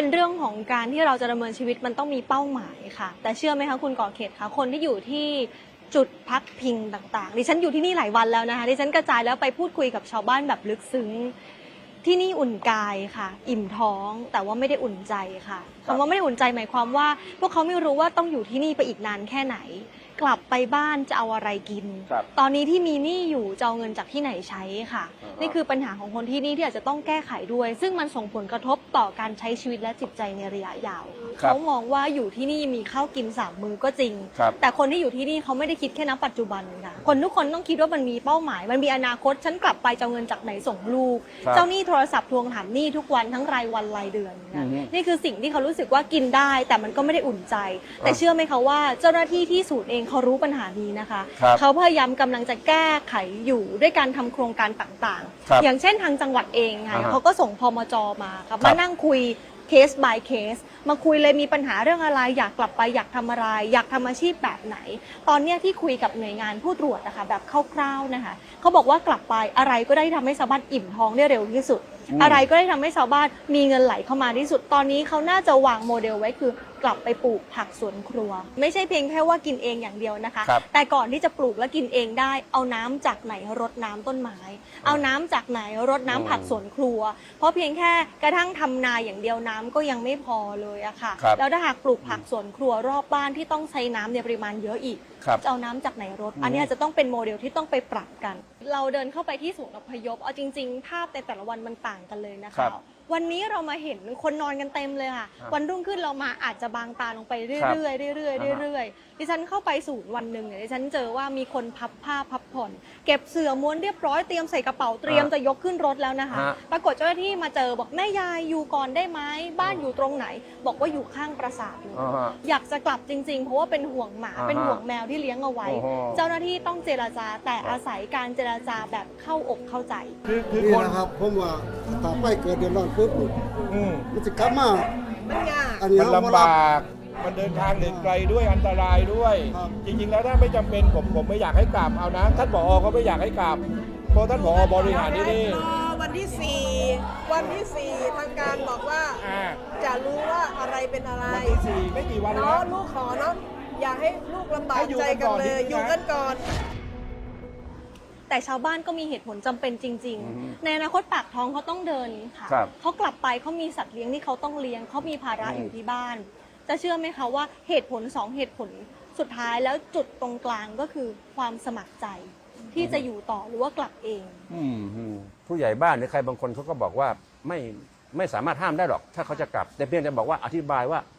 เป็นเรื่องของการที่เราจะดำเนินชีวิตมันต้องมีเป้าหมายค่ะ แต่เชื่อไหมคะคุณก่อเขตคะคนที่อยู่ที่จุดพักพิงต่างๆ ดิฉันอยู่ที่นี่หลายวันแล้วนะคะ ดิฉันกระจายแล้วไปพูดคุยกับชาวบ้านแบบลึกซึ้ง ที่นี่อุ่นกายค่ะ อิ่มท้องแต่ว่าไม่ได้อุ่นใจค่ะคำว่าไม่ได้อุ่นใจหมายความว่า พวกเขาไม่รู้ว่าต้องอยู่ที่นี่ไปอีกนานแค่ไหน กลับไปบ้านจะเอาอะไรกิน ครับตอนนี้ที่มีหนี้อยู่จะเอาเงินจากที่ไหนใช้ค่ะ อ่าฮะ นี่คือปัญหาของคนที่นี่ที่อาจจะต้องแก้ไขด้วย ซึ่งมันส่งผลกระทบต่อการใช้ชีวิตและจิตใจในระยะยาวครับเขามองว่าอยู่ที่นี่มีข้าวกินสามมือก็จริง ครับแต่คนที่อยู่ที่นี่เขาไม่ได้คิดแค่ณปัจจุบันค่ะคนทุกคนต้องคิดว่ามันมีเป้าหมาย มันมีอนาคตฉันกลับไปจะเอาเงินจากไหนส่งลูก ครับเจ้าหนี้โทรศัพท์ทวงถามหนี้ทุกวันทั้งรายวันรายเดือนอืนะอฮึ นี่คือสิ่งที่เขารู้สึกว่ากินได้ แต่มันก็ไม่ได้อุ่นใจ แต่เชื่อไหมคะว่าเจ้าหน้าที่ที่ศูนย์เองเขารู้ปัญหานี้นะคะ ครับเขาพยายามกำลังจะแก้ไขอยู่ด้วยการทำโครงการต่างครับๆ อย่างเช่นทางจังหวัดเองค่ะอ่าฮะเขาก็ส่งพมจมาครับครัมาบนั่งคุยเคส by เคส มาคุยเลยมีปัญหาเรื่องอะไร อยากกลับไปอยากทำอะไร อยากทำอาชีพแบบไหน ตอนเนี้ยที่คุยกับหน่วยงานผู้ตรวจนะคะแบบคร่าวๆนะคะเขาบอกว่ากลับไปอะไรก็ได้ทำให้ชาวบ้านอิ่มท้องได้เร็วที่สุด อืม อะไรก็ได้ทำให้ชาวบ้านมีเงินไหลเข้ามาที่สุดตอนนี้เขาน่าจะวางโมเดลไว้คือ กลับไปปลูกผักสวนครัว ไม่ใช่เพียงแค่ว่ากินเองอย่างเดียวนะคะ ครับแต่ก่อนที่จะปลูกและกินเองได้ เอาน้ำจากไหนรดน้ำต้นไม้ เอาน้ำจากไหนรดน้ำผักสวนครัว เพราะเพียงแค่กระทั่งทำนาอย่างเดียวน้ำก็ยังไม่พอเลยอะค่ะ ครับ แล้วถ้าหากปลูกผักสวนครัวรอบบ้านที่ต้องใช้น้ำในปริมาณเยอะอีกครับจะเอาน้ำจากไหนรถอืมอันนี้อาจจะต้องเป็นโมเดลที่ต้องไปปรับกัน เราเดินเข้าไปที่ศูนย์อพยพ เอาจริง ๆ ภาพในแต่ละวันมันต่างกันเลยนะครัคะ บวันนี้เรามาเห็นคนนอนกันเต็มเลยค่ะ ครับวันรุ่งขึ้นเรามาอาจจะบางตาลงไปเรื่อยๆครับเรื่อยๆเรื่อยๆดิฉันเข้าไปศูนย์วันหนึ่งเนี่ยดิฉันเจอว่ามีคนพับผ้าพับผ่อน เก็บเสื่อม้วนเรียบร้อยเตรียมใส่กระเป๋าเตรียมฮะจะยกขึ้นรถแล้วนะคะ ฮะ ปรากฏเจ้าหน้าที่มาเจอบอกแม่ยายอยู่ก่อนได้ไหมบ้านอยู่ตรงไหน บอกว่าอยู่ข้างปราสาทเลย อ่าฮะ อยากจะกลับจริงๆ เพราะว่าเป็นห่วงหมา อ่าฮะเป็นห่วงแมวที่เลี้ยงเอาไว้ โอ้โห เจ้าหน้าที่ต้องเจราจาแต่อาศัยการเจราจาแบบเข้าอกเข้าใจ คือคือนี่คนนะครับผมว่าถ้าไปเกิดเดือดร้อนปุ๊บนี่อืมมันจะกลับมามันยากอันนี้มันเรลำบาก มันเดินทางเหนื่อยไกลด้วยอันตรายด้วย ครับ จริง ๆ แล้วถ้าไม่จำเป็นผมผมไม่อยากให้กลับเอานะท่านผอก็ไม่อยากให้กลับเพราะท่านผอบริหารที่นี่รอวันที่สี่วันที่สี่ทางการบอกว่า อ่าจะรู้ว่าอะไรเป็นอะไรวันที่สี่ไม่กี่วันแล้เนาะว ลูกขอเนาะ อย่าให้ลูกลำบาให้กอยู่ใจกันกัก่นอนเลยดีๆนะอยู่กันก่อน แต่ชาวบ้านก็มีเหตุผลจำเป็นจริง อือฮึๆ ในอนาคตปากท้องเขาต้องเดินค่ะ ครับเขากลับไปเขามีสัตว์เลี้ยงที่เขาต้องเลี้ยงเขามีภาระอืม อยู่ที่บ้าน จะเชื่อไหมคะว่าเหตุผลสองเหตุผลสุดท้ายแล้วจุดตรงกลางก็คือความสมัครใจ ที่จะอยู่ต่อหรือว่ากลับเอง อืมอืมผู้ใหญ่บ้านหรือใครบางคนเขาก็บอกว่าไม่ไม่สามารถห้ามได้หรอก ถ้าเขาจะกลับ แต่เพียงแต่บอกว่าอธิบายว่าเอ่อ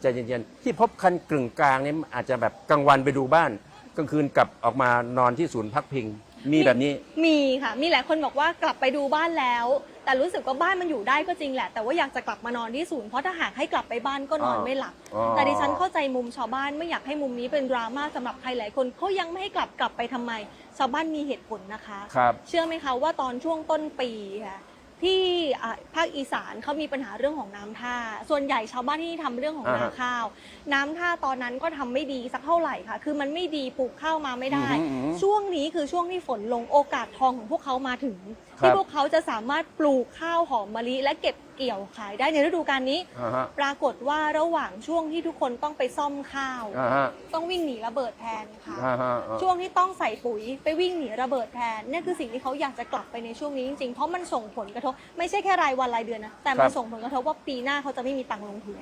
ใจเย็นๆที่พบคันกึ่งกลางเนี่ยอาจจะแบบกลางวันไปดูบ้านกลางคืนกลับออกมานอนที่ศูนย์พักพิง มีแบบนี้ มีค่ะ มีหลายคนบอกว่ากลับไปดูบ้านแล้ว แต่รู้สึกว่าบ้านมันอยู่ได้ก็จริงแหละ แต่ว่าอยากจะกลับมานอนที่ศูนย์เพราะถ้าหากให้กลับไปบ้านก็นอนอ๋อไม่หลับ อ๋อ แต่ดิฉันเข้าใจมุมชาวบ้านไม่อยากให้มุมนี้เป็นดราม่าสำหรับใครหลายคนเขายังไม่ให้กลับกลับไปทำไม ชาวบ้านมีเหตุผลนะคะ ครับ เชื่อไหมคะว่าตอนช่วงต้นปีค่ะ ที่อ่าภาคอีสานเขามีปัญหาเรื่องของน้ำท่า ส่วนใหญ่ชาวบ้านที่นี่ทำเรื่องของอ่านาฮะข้าว น้ำท่าตอนนั้นก็ทำไม่ดีสักเท่าไหร่ค่ะ คือมันไม่ดีปลูกข้าวมาไม่ได้ อือหืออือหือช่วงนี้คือช่วงที่ฝนลงโอกาสทองของพวกเขามาถึง ครับ ที่พวกเขาจะสามารถปลูกข้าวหอมมะลิและเก็บ เกี่ยวขายได้ในฤดูกาลนี้ อ่าฮะปรากฏว่าระหว่างช่วงที่ทุกคนต้องไปซ่อมข้าว อ่าฮะต้องวิ่งหนีระเบิดแทนค่ะ อ่าฮะอ่าช่วงที่ต้องใส่ปุ๋ยไปวิ่งหนีระเบิดแทนเนี่ยคือสิ่งที่เขาอยากจะกลับไปในช่วงนี้จริงๆ เพราะมันส่งผลกระทบ ไม่ใช่แค่รายวันรายเดือนนะ แต่มันส่งผลกระทบว่าปีหน้าเขาจะไม่มีตังค์ลงทุน